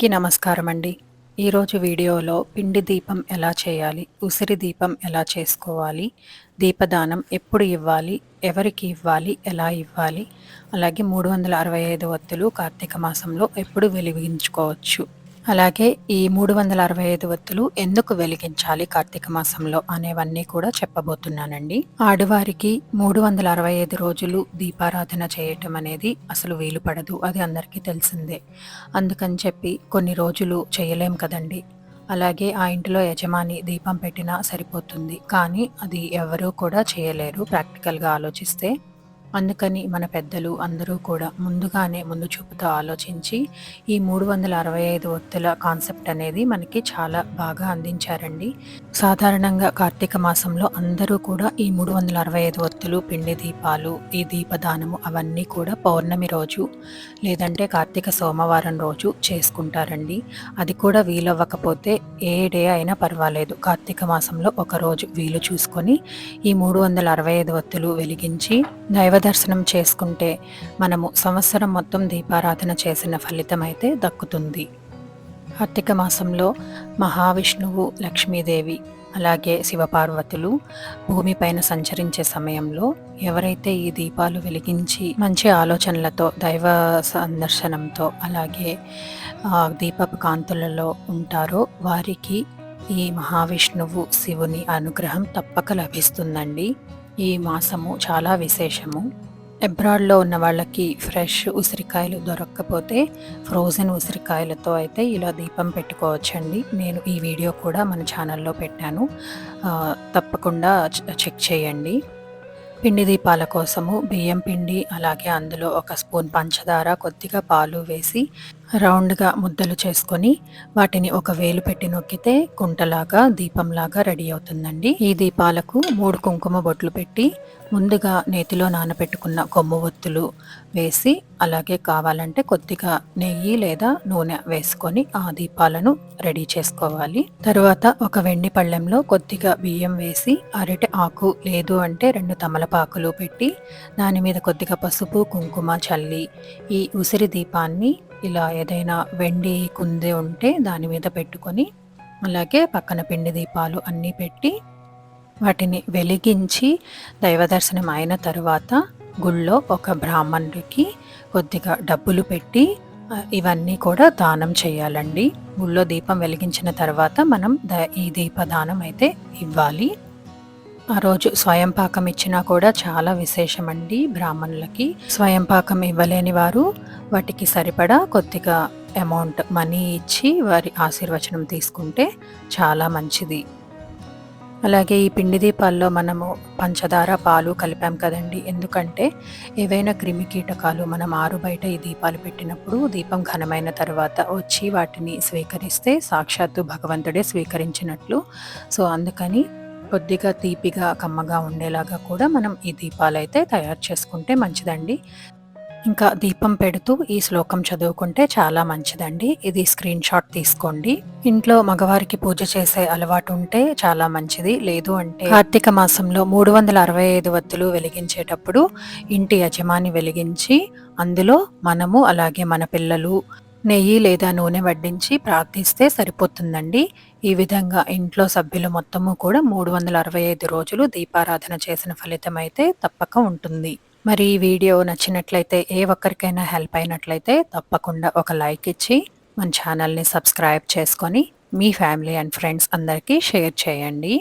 అందరికీ నమస్కారం అండి ఈరోజు వీడియోలో పిండి దీపం ఎలా చేయాలి ఉసిరి దీపం ఎలా చేసుకోవాలి దీపదానం ఎప్పుడు ఇవ్వాలి ఎవరికి ఇవ్వాలి ఎలా ఇవ్వాలి అలాగే మూడు వందల అరవై ఐదు వత్తులు కార్తీక మాసంలో ఎప్పుడు వెలిగించుకోవచ్చు. అలాగే ఈ మూడు వందల అరవై ఐదు వత్తులు ఎందుకు వెలిగించాలి కార్తీక మాసంలో అనేవన్నీ కూడా చెప్పబోతున్నానండి. ఆడవారికి మూడు వందల అరవై ఐదు రోజులు దీపారాధన చేయటం అనేది అసలు వీలు పడదు అది అందరికీ తెలిసిందే. అందుకని చెప్పి కొన్ని రోజులు చేయలేం కదండి. అలాగే ఆ ఇంటిలో యజమాని దీపం పెట్టినా సరిపోతుంది. కానీ అది ఎవరూ కూడా చేయలేరు. ప్రాక్టికల్గా ఆలోచిస్తే అందుకని మన పెద్దలు అందరూ కూడా ముందుగానే ముందు చూపుతో ఆలోచించి ఈ మూడు వందల అరవై ఐదు ఒత్తుల కాన్సెప్ట్ అనేది మనకి చాలా బాగా అందించారండి. సాధారణంగా కార్తీక మాసంలో అందరూ కూడా ఈ మూడు వందల అరవై ఐదు ఒత్తులు పిండి దీపాలు ఈ దీపదానము అవన్నీ కూడా పౌర్ణమి రోజు లేదంటే కార్తీక సోమవారం రోజు చేసుకుంటారండి. అది కూడా వీలవ్వకపోతే ఏ డే అయినా పర్వాలేదు. కార్తీక మాసంలో ఒక రోజు వీలు చూసుకొని ఈ మూడు వందల అరవై ఐదు ఒత్తులు వెలిగించి దైవ దర్శనం చేసుకుంటే మనము సంవత్సరం మొత్తం దీపారాధన చేసిన ఫలితం అయితే దక్కుతుంది. కార్తీక మాసంలో మహావిష్ణువు లక్ష్మీదేవి అలాగే శివపార్వతులు భూమిపైన సంచరించే సమయంలో ఎవరైతే ఈ దీపాలు వెలిగించి మంచి ఆలోచనలతో దైవ సందర్శనంతో అలాగే దీపపు కాంతులలో ఉంటారో వారికి ఈ మహావిష్ణువు శివుని అనుగ్రహం తప్పక లభిస్తుందండి. ఈ మాసము చాలా విశేషము. ఎబ్రాడ్లో ఉన్న వాళ్ళకి ఫ్రెష్ ఉసిరికాయలు దొరక్కపోతే ఫ్రోజన్ ఉసిరికాయలతో అయితే ఇలా దీపం పెట్టుకోవచ్చండి. నేను ఈ వీడియో కూడా మన ఛానల్లో పెట్టాను. తప్పకుండా చెక్ చేయండి. పిండి దీపాల కోసము బియ్యం పిండి అలాగే అందులో ఒక స్పూన్ పంచదార కొద్దిగా పాలు వేసి రౌండ్గా ముద్దలు చేసుకొని వాటిని ఒక వేలు పెట్టి నొక్కితే కుంటలాగా దీపంలాగా రెడీ అవుతుందండి. ఈ దీపాలకు మూడు కుంకుమ బొట్లు పెట్టి ముందుగా నేతిలో నానబెట్టుకున్న కొమ్ము ఒత్తులు వేసి అలాగే కావాలంటే కొద్దిగా నెయ్యి లేదా నూనె వేసుకొని ఆ దీపాలను రెడీ చేసుకోవాలి. తరువాత ఒక వెండి పళ్ళెంలో కొద్దిగా బియ్యం వేసి అరటి ఆకు లేదు అంటే రెండు తమలపాకులు పెట్టి దాని మీద కొద్దిగా పసుపు కుంకుమ చల్లి ఈ ఉసిరి దీపాన్ని ఇలా ఏదైనా వెండి కుంది ఉంటే దాని మీద పెట్టుకొని అలాగే పక్కన పిండి దీపాలు అన్నీ పెట్టి వాటిని వెలిగించి దైవ దర్శనం అయిన తర్వాత గుళ్ళో ఒక బ్రాహ్మణుడికి కొద్దిగా డబ్బులు పెట్టి ఇవన్నీ కూడా దానం చేయాలండి. గుళ్ళో దీపం వెలిగించిన తర్వాత మనం ఈ దీపదానం అయితే ఇవ్వాలి. ఆ రోజు స్వయం పాకం ఇచ్చినా కూడా చాలా విశేషమండి బ్రాహ్మణులకి. స్వయం పాకం ఇవ్వలేని వారు వాటికి సరిపడా కొద్దిగా అమౌంట్ మనీ ఇచ్చి వారి ఆశీర్వచనం తీసుకుంటే చాలా మంచిది. అలాగే ఈ పిండి దీపాల్లో మనము పంచదార పాలు కలిపాం కదండి. ఎందుకంటే ఏవైనా క్రిమి కీటకాలు మనం ఆరు బయట ఈ దీపాలు పెట్టినప్పుడు దీపం ఘనమైన తర్వాత వచ్చి వాటిని స్వీకరిస్తే సాక్షాత్తు భగవంతుడే స్వీకరించినట్లు. సో అందుకని కొద్దిగా తీపిగా కమ్మగా ఉండేలాగా కూడా మనం ఈ దీపాలు అయితే తయారు చేసుకుంటే మంచిదండి. ఇంకా దీపం పెడుతూ ఈ శ్లోకం చదువుకుంటే చాలా మంచిదండి. ఇది స్క్రీన్ షాట్ తీసుకోండి. ఇంట్లో మగవారికి పూజ చేసే అలవాటు ఉంటే చాలా మంచిది. లేదు అంటే కార్తీక మాసంలో మూడు వందల అరవై ఐదు వత్తులు వెలిగించేటప్పుడు ఇంటి యజమాని వెలిగించి అందులో మనము అలాగే మన పిల్లలు నెయ్యి లేదా నూనె వడ్డించి ప్రార్థిస్తే సరిపోతుందండి. ఈ విధంగా ఇంట్లో సభ్యులు మొత్తము కూడా మూడు వందల అరవై ఐదు రోజులు దీపారాధన చేసిన ఫలితం అయితే తప్పక ఉంటుంది. మరి ఈ వీడియో నచ్చినట్లయితే ఏ ఒక్కరికైనా హెల్ప్ అయినట్లయితే తప్పకుండా ఒక లైక్ ఇచ్చి మన ఛానల్ని సబ్స్క్రైబ్ చేసుకొని మీ ఫ్యామిలీ అండ్ ఫ్రెండ్స్ అందరికీ షేర్ చేయండి.